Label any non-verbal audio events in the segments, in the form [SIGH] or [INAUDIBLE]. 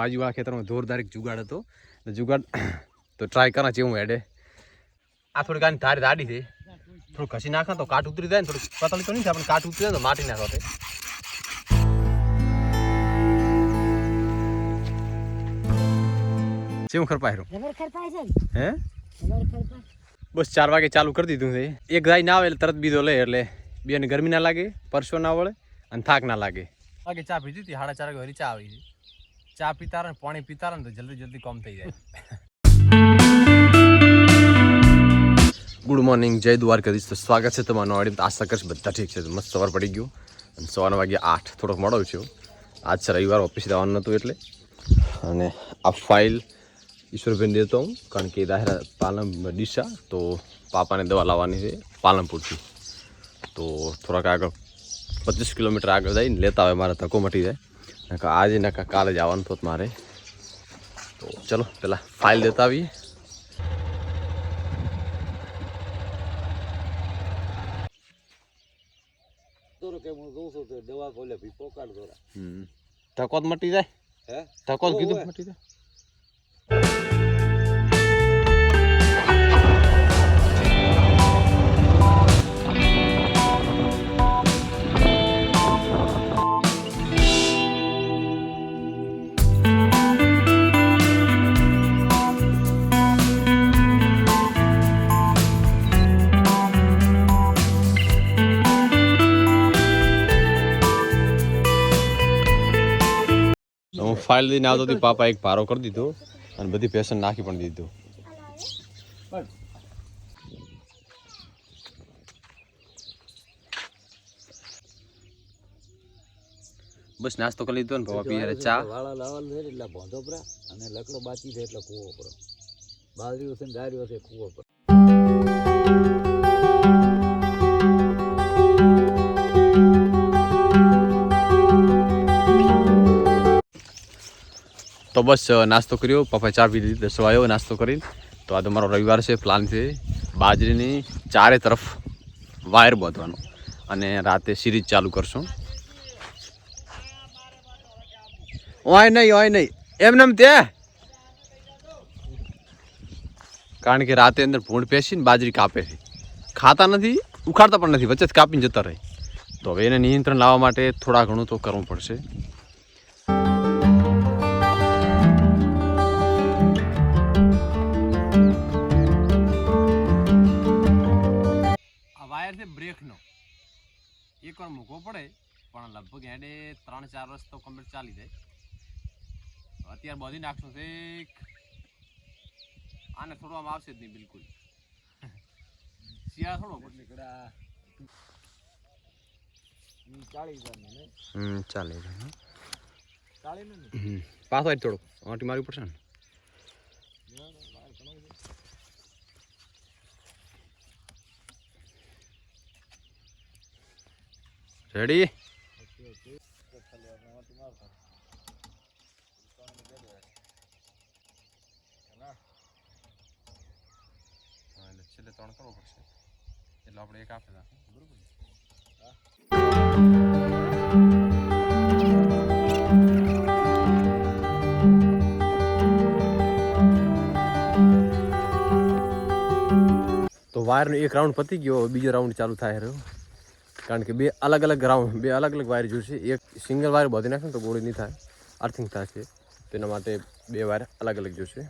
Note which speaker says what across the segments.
Speaker 1: બાજુવાળા ખેતરમાં જોરદાર એક જુગાડ હતો. જુગાડ તો ટ્રાય કરા છે હું હેડે. આ થોડી આની ધારે દાડી છે. થોડું ઘસી નાખા તો કાટ ઉતરી જાય ને થોડું પતળી તો નહીં થાય પણ કાટ ઉતરી જાય તો માટી નાખો તે કેવું ખરપાય રહ્યો.
Speaker 2: જબર ખરપાય છે ને?
Speaker 1: હે? બસ ચાર વાગે ચાલુ કરી દીધું છે. એક ગાય ના આવે એટલે તરત બીજો લે એટલે બેને ગરમી ના લાગે પરસો ના વળે અને થાક ના લાગે. વાગે ચા પીધી હતી સાડા ચાર વાગે ચા આવી છે ચા પીતા રહે પાણી પીતા રહે તો જલ્દી જલ્દી કમ થઈ જાય. ગુડ મોર્નિંગ જય દ્વારકાધીશ. તો સ્વાગત છે તમારું વાડી આશા કરીશ બધા ઠીક છે. મસ્ત સવાર પડી ગયું. અને સવારના વાગે આઠ થોડોક મોડો છું આજ છે રવિવાર, ઓફિસ જવાનું નહોતું એટલે. અને આ ફાઇલ ઈશ્વરભાઈને દેતો હું, કારણ કે દાહેરા પાલમ ડીસા તો પાપાને દવા લાવવાની છે પાલનપુરથી. તો થોડાક આગળ પચીસ કિલોમીટર આગળ જઈને લેતા હોય મારે તકો મટી જાય. નકા આજે નકા કાલે જ આવવાનું હતું મારે. તો ચલો પેલા ફાઇલ દેતા આવીએ.
Speaker 3: ધકોત તો
Speaker 1: મટી જાય?
Speaker 3: હે?
Speaker 1: તકો કીધું મટી જાય? ફાઇલ લઈને આવતો હતી પાપા એક પારો કરી દીધો અને બધી પેશન નાખી પણ દીધું. બસ નાસ્તો કરી લીધો ને પપ્પા પીએ ચા.
Speaker 3: વાળા લાવવાનું છે ને એટલે ભોંધો પરા અને લકડો બાકી છે એટલે કૂવો પર બાજરી છે ને ગારીઓ છે કૂવો પર
Speaker 1: તો બસ નાસ્તો કર્યો. પપ્પાએ ચા પી દીધી દસ નાસ્તો કરીને. તો આ મારો રવિવાર છે પ્લાન છે. બાજરીની ચારે તરફ વાયર બાંધવાનો. અને રાતે સિરીઝ ચાલુ કરશું. ઓય નહીં ઓય નહીં. એમને એમ તે? કારણ કે રાતે અંદર ભૂંડ પેસીને બાજરી કાપે છે. ખાતા નથી, ઉખાડતા પણ નથી. વચ્ચે કાપીને જતા રહે. તો હવે એને નિયંત્રણ લાવવા માટે થોડા ઘણું તો કરવું પડશે. એકવાર મૂકવો પડે પણ લગભગ એડે ત્રણ ચાર વર્ષ તો કમ્પ્લીટ ચાલી જાય. અત્યારે બધી નાખશું છે આને છોડવામાં આવશે જ નહીં બિલકુલ. શિયાળા થોડો
Speaker 3: નીકળ્યા
Speaker 1: પાછો જ થોડુંક આંટી મારવી પડશે ને. રેડી છેલ્લે ત્રણ કરવો પડશે એટલે આપણે એક આપી નાખે બરોબર એક રાઉન્ડ પતી ગયો બીજો રાઉન્ડ ચાલુ થાય રહ્યો. કારણ કે બે અલગ અલગ ગ્રાઉન્ડ બે અલગ અલગ વાયર જોઈશે એક સિંગલ વાયર બાંધી નાખે તો ગોળી નહીં થાય. અર્થિંગ થશે તેના માટે બે વાયર અલગ અલગ જોઈશે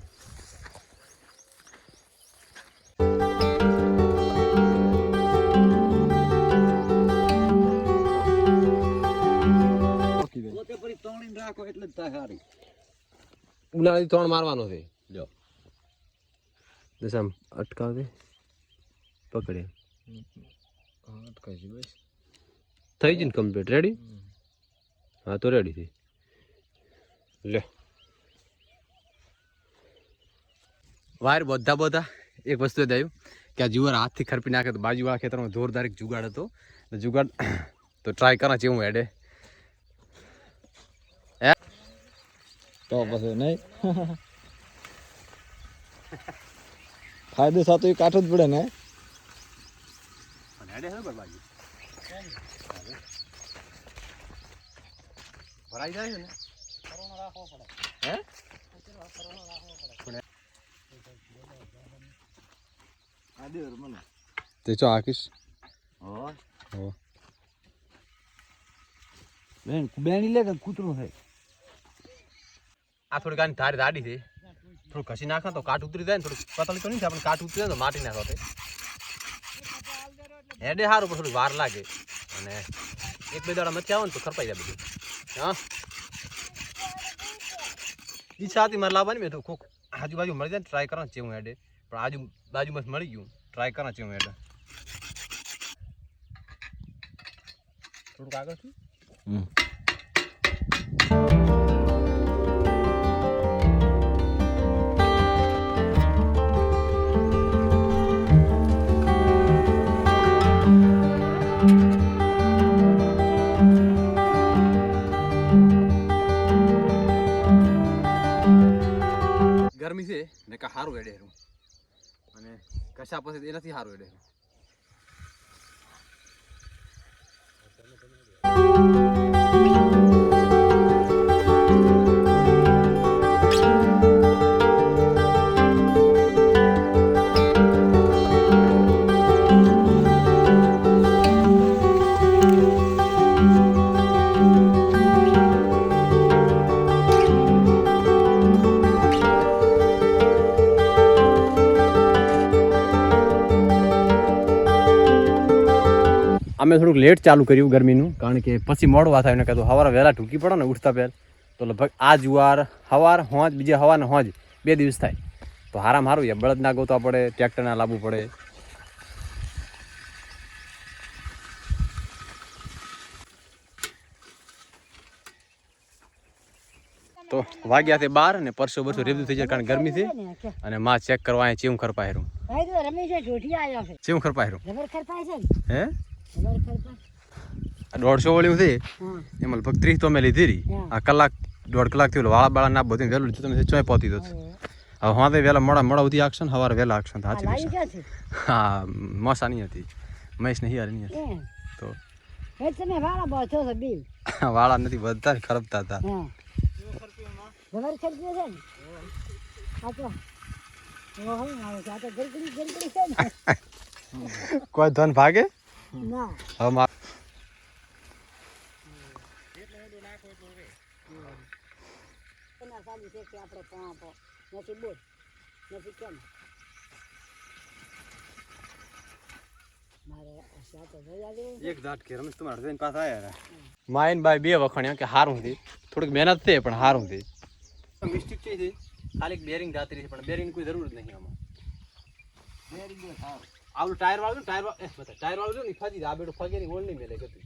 Speaker 1: ઉનાળાથી ત્રણ મારવાનો છે.
Speaker 3: જો.
Speaker 1: દસ આમ અટકાવે પકડે
Speaker 3: અટકાવી બસ.
Speaker 1: થઈ જ ને કમ્પ્લીટ રેડી હા, તો રેડી થઈ. લે. વાયર બધા બધા એક વસ્તુ થયું કે આ જુવાર હાથથી ખરપી નાખે તો બાજુવાળા ખેતરમાં જોરદાર એક જુગાડ હતો. જુગાડ [COUGHS] તો ટ્રાય કરા છે હું? હેડે
Speaker 3: તો પછી નહીં. [LAUGHS] ફાયદો થતો એ કાઢવો જ પડે ને.
Speaker 1: હેડે ભરાઈ જાય છે ને? હે?
Speaker 3: આ દેવર
Speaker 1: તે ચો આકીશ.
Speaker 3: હો
Speaker 1: હો
Speaker 3: બેન બેની લે કે કૂતરું થાય
Speaker 1: આ થોડી ગાની ધારી દાડી છે. થોડું ઘસી નાખો તો કાટ ઉતરી જાય ને થોડું પતળી તો નહીં થાય પણ કાટ ઉતરી જાય તો માટી નાખો તે હેડે સારું પણ થોડી વાર લાગે. અને એક બે દાડા મથી આવે ને તો ખરપાઈ જાય બધું. હા? ઈચ્છા હતી મારે લાવવાની મેં તો કોક આજુબાજુ મળી જાય ટ્રાય કરવા ચેવું હેડે. પણ આજુ બાજુમાં મળી ગયું. ટ્રાય કરવા ચેવું હેડે. થોડુંક આગળ છું
Speaker 3: હમ.
Speaker 1: ને સારું હેરું અને કશા પછી એનાથી સારું એડે હેરું અમે થોડુંક લેટ ચાલુ કર્યું ગરમીનું કારણ કે પછી મોડું વાત આવ્યું કહેતું સવારે વહેલા ઢૂકી પડો ને ઉઠતા પહેલ. તો લગભગ આ જુવાર સવાર હોંજ બીજે હવાને હોંજ બે દિવસ થાય. તો હારામ હારું એ બળદ ના ગોતવા પડે ટ્રેક્ટર ના લાવવું પડે. તો વાગ્યા તે બાર ને પરસો બરસો રેબદું થઈ જાય કારણ ગરમી છે. અને માં ચેક કરવા અહીંયા ચેવું ખરપા હેરું
Speaker 2: ભાઈ તો રમેશ જોઠી આવ્યો છે.
Speaker 1: ચેવું ખરપા હેરું
Speaker 2: જબર છે
Speaker 1: હે? દોઢસો વળી
Speaker 2: હતી
Speaker 1: એમાં લગભગ ત્રીસ તો મેં લીધી રહી. આ કલાક દોઢ કલાક થયું વાળા બાળા ના બધું વહેલું તમે ચોય પહોંચી દો.
Speaker 2: હવે
Speaker 1: હા તે વહેલા મોડા મોડા ઉધી આકશન સવારે વહેલા આકશન
Speaker 2: આ
Speaker 1: સાચી હા [LAUGHS] મસા નહીં હતી. મહેશ નહીં હારી નહીં હતી. તો [LAUGHS]
Speaker 2: વાળા
Speaker 1: નથી બધા ખરાબતા હતા.
Speaker 2: ને? ને. [LAUGHS]
Speaker 1: કોઈ ધન ભાગે?
Speaker 2: ના
Speaker 1: હવે મા
Speaker 2: એના સાલી છે કે આપણે પણ નથી બોલ નથી કેમ મારે
Speaker 1: માયન બાય બે વખણ્યા કે હારું હતી થોડીક મહેનત છે પણ હારું હતી મિસ્ટેક છે ખાલી બેરિંગ જાતરી છે પણ બેરિંગ કોઈ જરૂર જ નહીં આમાં.
Speaker 3: બેરિંગ ગયો સાવ
Speaker 1: ટાયર વાળું ટાયર ટાયર વાળું ને ફાજી આ બેડું ફગે ની ઓળ નહીં મેલે ગતું.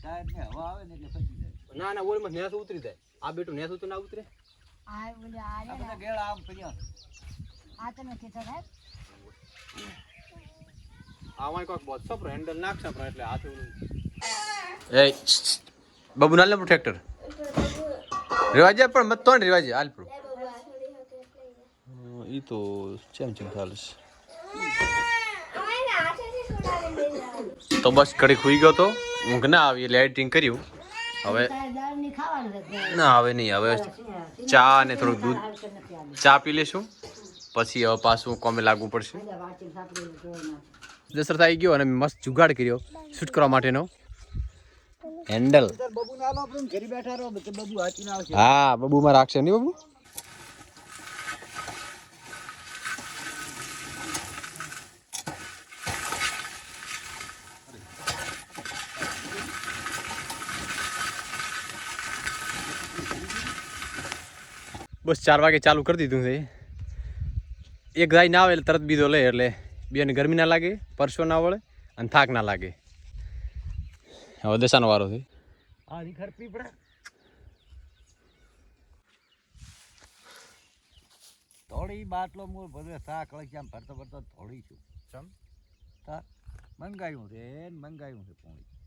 Speaker 3: ટાયર ને હવા આવે ને એટલે ફાજી જાય.
Speaker 1: ના ના ઓળમાં નેસ ઉતરી જાય. આ બેટું નેસ ઉતર ના ઉતરે.
Speaker 2: આ બોલે આ રે
Speaker 3: બધા ગેળ આમ પડ્યા
Speaker 2: આ તમે કીધા સાહેબ?
Speaker 1: આમાં કોઈક બોધસો પર હેન્ડલ નાખશે પણ એટલે હાથે ઓલું. એ બાબુ નાલ ને ટ્રેક્ટર. રેવાજે પણ મત તો રિવાજે હાલ પ્રો. ઈ તો ચેમ ચેમ ચાલે તો બસ ઘડી ખુઈ ગયો તો. ઊંઘ ના આવી એટલે એડિટિંગ કર્યું. હવે
Speaker 2: ની ખાવાનું છે
Speaker 1: ના હવે નહીં હવે ચા અને થોડુંક દૂધ ચા પી લેશું. પછી હવે પાછું કોમે લાગવું પડશે. દશરથ આવી ગયો અને મસ્ત જુગાડ કર્યો શૂટ કરવા માટેનો. હેન્ડલ.
Speaker 3: તાર બબુ ના આલો આપણે ઘરે બેઠા રહો તો બબુ હાચી ના આવશે.
Speaker 1: હા બબુમાં રાખશે નહીં બબુ? બસ ચાર વાગે ચાલુ કરી દીધું છે. એક ગાય ના આવે એટલે તરત બીજો લે એટલે બેને ગરમી ના લાગે પરસો ના વળે અને થાક ના લાગે. હવે દશાનો વારો છે.
Speaker 3: થોડી બાટલો મૂળ ભરે શાક લખી આમ ભરતો ભરતો થોડી છું.
Speaker 1: ચમ?
Speaker 3: તાર મંગાયું છે મંગાયું છે પોણી.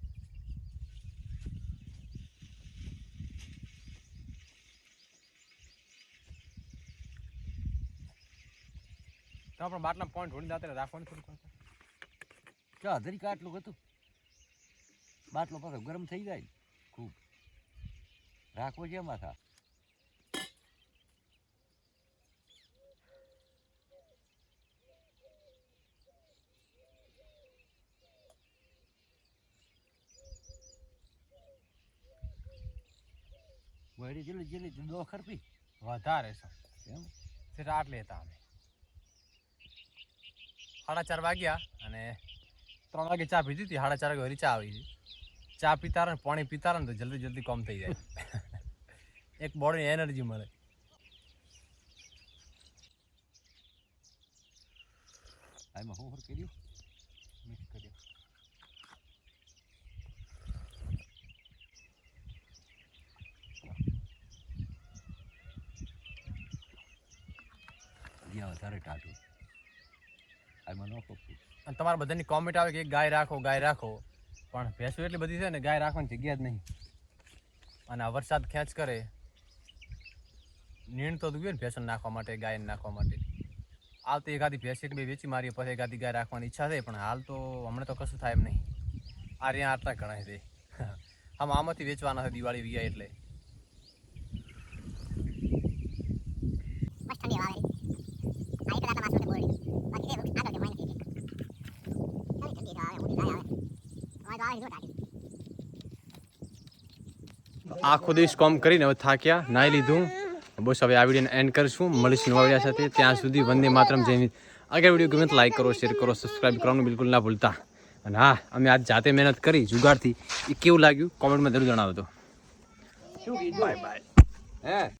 Speaker 1: તો પણ બાટલા પોઈન્ટ ઢોળી દાતે રાખવાનું થોડું
Speaker 3: ક્યાં અધરી આટલું હતું? બાટલો પાછો ગરમ થઈ જાય ખૂબ. રાખવો છે માથા વળી જેટલી જેટલી દો ખરપી,
Speaker 1: વધારે છે.
Speaker 3: એમ?
Speaker 1: તે રાત લેતા અમે. સાડા ચાર વાગ્યા અને ત્રણ વાગે ચા પીધી હતી, સાડા ચાર વાગે ચા આવી હતી ચા પીતા ને પાણી પીતા ને તો જલ્દી જલ્દી કોમ થઈ જાય. [LAUGHS] એક બોડીની એનર્જી મળે.
Speaker 3: આમાં હું કર્યો? વધારે ટાટું
Speaker 1: અને તમારા બધાની કોમેન્ટ આવે કે ગાય રાખો ગાય રાખો. પણ ભેંસો એટલી બધી છે ને, ગાય રાખવાની જગ્યા જ નહીં. અને આ વરસાદ ખેંચ કરે. નીણ તો દુવે ને ભેંસો નાખવા માટે, ગાયને નાખવા માટે. હાલ તો એકાદી ભેંસ એક બે વેચી મારીએ પછી એકાદી ગાય રાખવાની ઈચ્છા છે પણ હાલ તો હમણાં તો કશું થાય એમ નહીં. આ રહ્યા આટલા ઘણા છે. [LAUGHS] આમ આમાંથી વેચવાના છે દિવાળી વ્યા એટલે
Speaker 4: મસ્ત ઠંડી હવા આવે આ એક રાત માસું બોલી બાકી તે આગળ કે માઇનસ થઈ જાય ઠંડી તો આવે મોટી ગાય આવે અમારે તો આવે જો ટાટી
Speaker 5: આખો દિવસ કોમ કરીને હવે થાક્યા નાહી લીધું. બસ હવે આ વિડીયોને એન્ડ કરીશું. મળીશું નવા વિડીયા સાથે. ત્યાં સુધી વંદે માતરમ. જઈને આગળ વીડિયો ગમે તો લાઈક કરો શેર કરો સબસ્ક્રાઈબ કરવાનું બિલકુલ ના ભૂલતા. અને હા અમે આજ જાતે મહેનત કરી જુગારથી એ કેવું લાગ્યું? કોમેન્ટમાં જરૂર જણાવજો.
Speaker 3: શું બાય બાય હે?